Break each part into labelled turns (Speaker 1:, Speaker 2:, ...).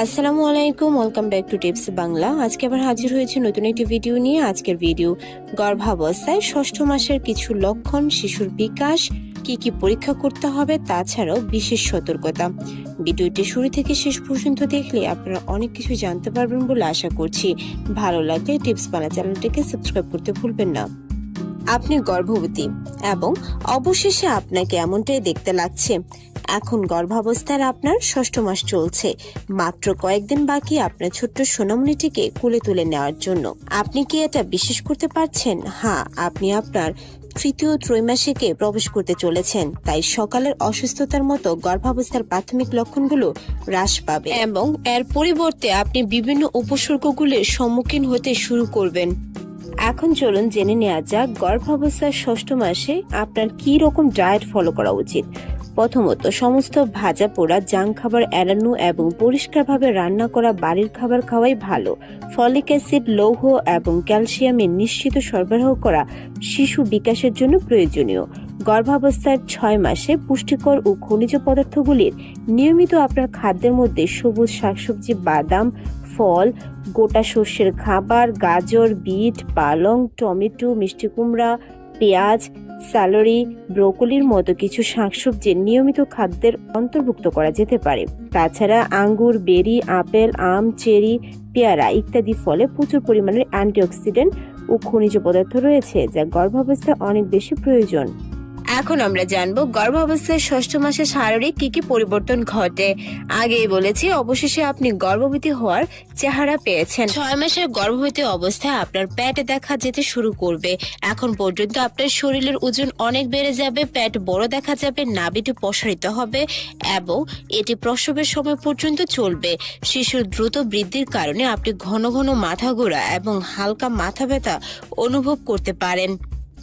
Speaker 1: আসসালামু আলাইকুম welcome back to tips Bangla আজকে আবার হাজির হয়েছে নতুন একটি ভিডিও নিয়ে। আজকের ভিডিও গর্ভাবস্থায় ষষ্ঠ মাসের কিছু লক্ষণ, শিশুর বিকাশ, কি কি পরীক্ষা করতে হবে, তাছাড়াও বিশেষ সতর্কতা। ভিডিওটি শুরু থেকে শেষ পর্যন্ত দেখলে আপনারা অনেক কিছু জানতে পারবেন বলে আশা করছি। ভালো লাগলে টিপস বাংলা চ্যানেলটিকে সাবস্ক্রাইব করতে ভুলবেন না। আপনি গর্ভবতী এবং অবশেষে আপনাকে এমনটাই দেখতে লাগছে। এখন গর্ভাবস্থার আপনার ষষ্ঠ মাস চলছে। মাত্র কয়েকদিন বাকি আপনার ছোট্ট সোনামণিটিকে কুলে তুলে নেওয়ার জন্য। আপনি কি এটা বিশ্বাস করতে পারছেন? হ্যাঁ আপনি আপনার তৃতীয় ত্রৈমাসিকে প্রবেশ করতে চলেছেন। তাই সকালের অসুস্থতার মতো গর্ভাবস্থার প্রাথমিক লক্ষণগুলো হ্রাস পাবে। এবং এর পরিবর্তে আপনি বিভিন্ন উপসর্গগুলির সম্মুখীন হতে শুরু করবেন। এখন চলুন জেনে নেওয়া যাক গর্ভাবস্থার ষষ্ঠ মাসে আপনার কি রকম ডায়েট ফলো করা উচিত। প্রথমত, সমস্ত ভাজা পোড়া, জাঙ্ক খাবার এড়ানো এবং পরিষ্কারভাবে রান্না করা বাড়ির খাবার খাওয়াই ভালো। ফলিক অ্যাসিড, লৌহ এবং ক্যালসিয়ামের নিশ্চিত সরবরাহ করা শিশু বিকাশের জন্য প্রয়োজনীয়। গর্ভাবস্থার ছয় মাসে পুষ্টিকর ও খনিজ পদার্থগুলির নিয়মিত আপনার খাদ্যের মধ্যে সবুজ শাকসবজি, বাদাম, ফল, গোটা শস্যের খাবার, গাজর, বিট, পালং, টমেটো, মিষ্টি কুমড়া, পেঁয়াজ, স্যালারি, ব্রোকলির মতো কিছু শাকসবজি নিয়মিত খাদ্যের অন্তর্ভুক্ত করা যেতে পারে। তাছাড়া আঙ্গুর, বেরি, আপেল, আম, চেরি, পেয়ারা ইত্যাদি ফলে প্রচুর পরিমাণের অ্যান্টিঅক্সিডেন্ট ও খনিজ পদার্থ রয়েছে, যা গর্ভাবস্থায় অনেক বেশি প্রয়োজন। এখন আমরা জানব গর্ভাবস্থায় ষষ্ঠ মাসে শারীরিক কি কি পরিবর্তন ঘটে। আগেই বলেছি, অবশেষে আপনি গর্ভবতী হওয়ার চেহারা পেয়েছেন। ছয় মাসের গর্ভবতী অবস্থায় আপনার পেট দেখা যেতে শুরু করবে। এখন পর্যন্ত আপনার শরীরের ওজন অনেক বেড়ে যাবে, পেট বড় দেখা যাবে, নাভিটি প্রসারিত হবে এবং এটি প্রসবের সময় পর্যন্ত চলবে। শিশুর দ্রুত বৃদ্ধির কারণে আপনি ঘন ঘন মাথা ঘোরা এবং হালকা মাথা ব্যথা অনুভব করতে পারেন।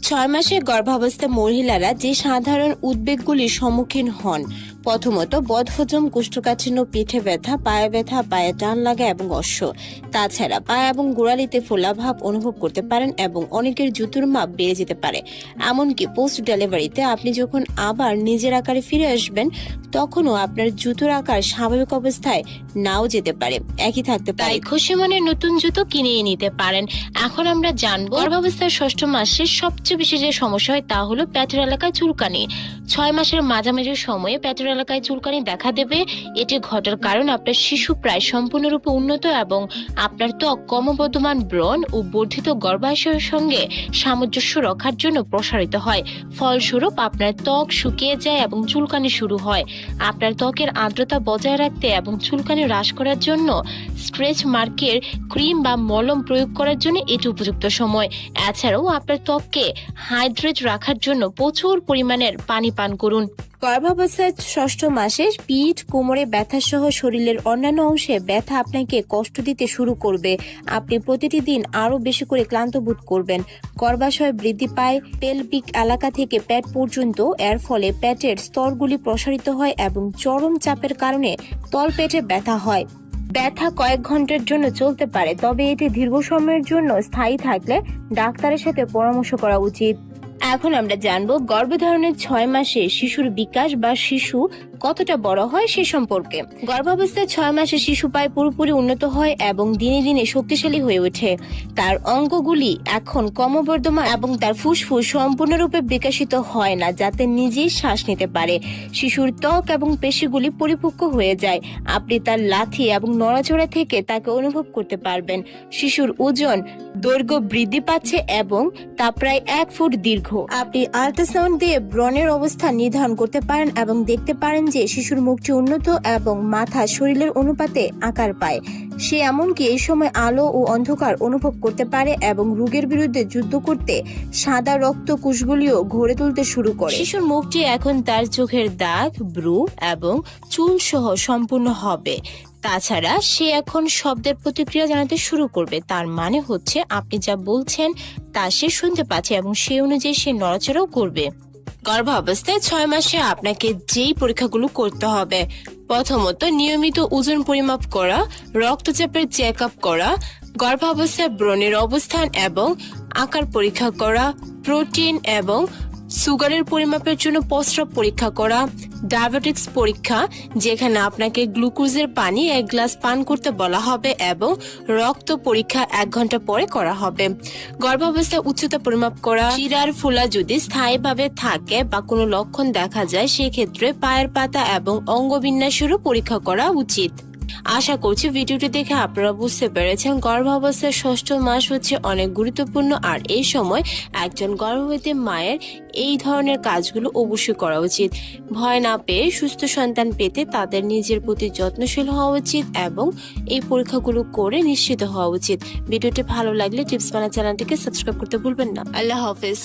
Speaker 1: ছয় মাসের গর্ভাবস্থা মহিলারা যে সাধারণ উদ্বেগগুলির সম্মুখীন হন প্রথমত বদহজম, কুষ্ঠকাঠিন্য, পিঠে ব্যথা, পায়ে ব্যথা, পায়ে টান লাগা এবং অশ্ব। তাছাড়া পায়ে এবং গোড়ালিতে ফোলাভাব অনুভব করতে পারেন এবং অনেকের জুতুর মাপ বেড়ে যেতে পারে। এমনকি পোস্ট ডেলিভারিতে আপনি যখন আবার নিজের আকারে ফিরে আসবেন, তখনও আপনার জুতোর আকার স্বাভাবিক অবস্থায় নাও যেতে পারে। একই থাকতে পারে। খুশি মনে নতুন জুতো কিনে নিতে পারেন। এখন আমরা জানব গর্ভাবস্থার ষষ্ঠ মাসে সবচেয়ে বেশি যে সমস্যা হয় তা হলো প্যাটের এলাকায় চুলকানি। ছয় মাসের মাঝামাঝি সময়ে পেটের এলাকায় চুলকানি দেখা দেবে। এটি ঘটার কারণ আপনার শিশু প্রায় সম্পূর্ণরূপে উন্নত এবং আপনার ত্বক ক্রমবর্ধমান ব্রণ ও বর্ধিত গর্ভাশয়ের সঙ্গে সামঞ্জস্য রক্ষার জন্য প্রসারিত হয়। ফলস্বরূপ আপনার ত্বক শুকিয়ে যায় এবং চুলকানি শুরু হয়। আপনার ত্বকের আর্দ্রতা বজায় রাখতে এবং চুলকানি হ্রাস করার জন্য স্ট্রেচ মার্কের ক্রিম বা মলম প্রয়োগ করার জন্য এটি উপযুক্ত সময়। এছাড়াও আপনার ত্বককে হাইড্রেট রাখার জন্য প্রচুর পরিমাণের পানি পান করুন। গর্ভাবস্থার ষষ্ঠ মাসে পিঠ, কোমরে ব্যথা সহ শরীরের অন্যান্য অংশে ব্যথা আপনাকে কষ্ট দিতে শুরু করবে। আপনি প্রতিটি দিন আরও বেশি করে ক্লান্ত বোধ করবেন। গর্ভাশয় বৃদ্ধি পায়, পেলভিক এলাকা থেকে পেট পর্যন্ত, এর ফলে পেটের স্তরগুলি প্রসারিত হয় এবং চরম চাপের কারণে তলপেটে ব্যথা হয়। ব্যথা কয়েক ঘণ্টার জন্য চলতে পারে, তবে এটি দীর্ঘ সময়ের জন্য স্থায়ী থাকলে ডাক্তারের সাথে পরামর্শ করা উচিত। এখন আমরা জানব গর্ভধারণের ছয় মাসে শিশুর বিকাশ বা শিশু কতটা বড় হয় সে সম্পর্কে। গর্ভাবস্থায় ছয় মাসে শিশু পায় পুরোপুরি উন্নত হয় এবং দিনে দিনে শক্তিশালী হয়ে ওঠে। তার অঙ্গগুলি এখন ক্রমবর্ধমান এবং তার ফুসফুস সম্পূর্ণরূপে বিকশিত হয় না, যাতে নিজেই শ্বাস নিতে পারে। শিশুর ত্বক এবং পেশিগুলি পরিপক্ক হয়ে যায়। আপনি তার লাথি এবং নড়াচড়া থেকে তাকে অনুভব করতে পারবেন। শিশুর ওজন, দৈর্ঘ্য বৃদ্ধি পাচ্ছে এবং তা প্রায় এক ফুট দীর্ঘ। আপনি আল্ট্রাসাউন্ড দিয়ে ব্রণের অবস্থা নির্ধারণ করতে পারেন এবং দেখতে পারেন যে শিশুর মুখটি উন্নত এবং মাথা শরীরের অনুপাতে আকার পায়। সে এমনকি এই সময় আলো ও অন্ধকার অনুভব করতে পারে এবং রোগের বিরুদ্ধে যুদ্ধ করতে সাদা রক্ত কুশগুলিও ঘরে তুলতে শুরু করে। শিশুর মুখটি এখন তার চোখের দাগ ব্রু এবং চুল সহ সম্পূর্ণ হবে। তাছাড়া সে এখন শব্দের প্রতিক্রিয়া জানাতে শুরু করবে। তার মানে হচ্ছে আপনি যা বলছেন তা সে শুনতে পাচ্ছে এবং সে অনুযায়ী সে নড়াচড়াও করবে। গর্ভাবস্থায় ছয় মাসে আপনাকে যেই পরীক্ষাগুলো করতে হবে, প্রথমত নিয়মিত ওজন পরিমাপ করা, রক্তচাপের চেক আপ করা, গর্ভাবস্থায় ব্রণের অবস্থান এবং আকার পরীক্ষা করা, প্রোটিন এবং সুগারের পরিমাপের জন্য প্রস্রাব পরীক্ষা করা ডায়াবেটিক্স পরীক্ষা, যেখানে আপনাকে গ্লুকোজের পানি এক গ্লাস পান করতে বলা হবে এবং রক্ত পরীক্ষা এক ঘণ্টা পরে করা হবে। গর্ভাবস্থায় উচ্চতা পরিমাপ করা শিরার ফোলা যদি স্থায়ীভাবে থাকে বা কোনো লক্ষণ দেখা যায়, সেক্ষেত্রে পায়ের পাতা এবং অঙ্গবিন্যাসেরও পরীক্ষা করা উচিত। আশা করছি ভিডিওটি দেখে আপনারা বুঝতে পেরেছেন গর্ভাবস্থার ষষ্ঠ মাস হচ্ছে অনেক গুরুত্বপূর্ণ। আর এই সময় একজন গর্ভবতী মায়ের এই ধরনের কাজগুলো অবশ্যই করা উচিত। ভয় না পেয়ে সুস্থ সন্তান পেতে তাদের নিজের প্রতি যত্নশীল হওয়া উচিত এবং এই পরীক্ষাগুলো করে নিশ্চিত হওয়া উচিত। ভিডিওটি ভালো লাগলে টিপস বানা চ্যানেলটিকে সাবস্ক্রাইব করতে ভুলবেন না। আল্লাহ হাফেজ।